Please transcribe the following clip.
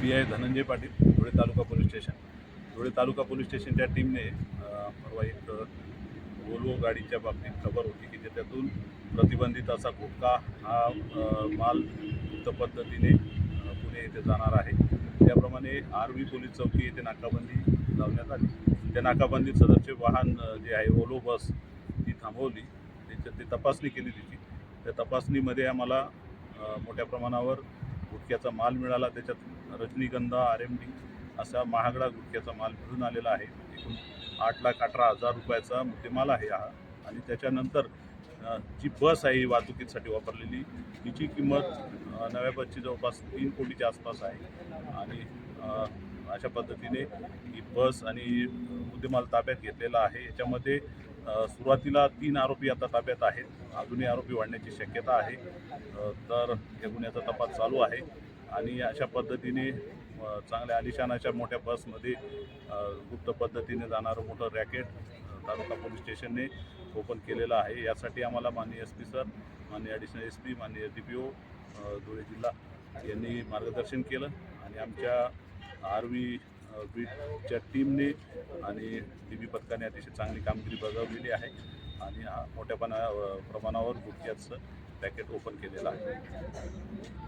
P I Dhananjay Patil Dhule taluka police station. Dhule taluka police स्टेशनच्या टीमने परवा एक वोल्वो गाडीच्या बाबतीत खबर होती की ज्याच्यातून प्रतिबंधित असा गुटखा हा माल गुप्त पद्धतीने पुणे येथे जाणार आहे. त्याप्रमाणे आर्वी पोलीस चौकी येथे नाकाबंदी लावण्यात आली. त्या नाकाबंदीत सदरचे वाहन जे आहे ओलो बस ती थांबवली. त्याच्यात ते तपासणी केली तिची. त्या तपासणीमध्ये आम्हाला मोठ्या प्रमाणावर गुटख्याचा माल मिळाला त्याच्यात रजनीगंधा आर एम डी असा महागडा गुटख्याचा माल मिळून आलेला आहे. एकूण आठ लाख अठरा हजार रुपयाचा मुद्देमाल आहे हा. आणि त्याच्यानंतर जी बस आहे ही वाहतुकीसाठी वापरलेली तिची किंमत नव्या बसची जवळपास तीन कोटीच्या आसपास आहे. आणि अशा पद्धतीने ही बस आणि मुद्देमाल ताब्यात घेतलेला आहे. याच्यामध्ये सुरुवातीला तीन आरोपी आता ताब्यात आहेत. अजूनही आरोपी वाढण्याची शक्यता आहे. तर या गुन्ह्याचा तपास चालू आहे. आणि अशा पद्धतीने चांगल्या आलिशानाच्या मोठ्या बसमध्ये गुप्त पद्धतीने जाणारं मोठं रॅकेट तालुका पोलीस स्टेशनने ओपन केलेलं आहे. यासाठी आम्हाला माननीय एस पी सर माननीय ॲडिशनल एस पी माननीय डी पी ओ धुळे जिल्हा यांनी मार्गदर्शन केलं. आणि आमच्या आर्वी बीटच्या टीमने आणि डी बी पथकाने अतिशय चांगली कामगिरी बजावलेली आहे. आणि मोठ्या प्रमाणावर गुटख्याचं पॅकेट ओपन केलेलं आहे.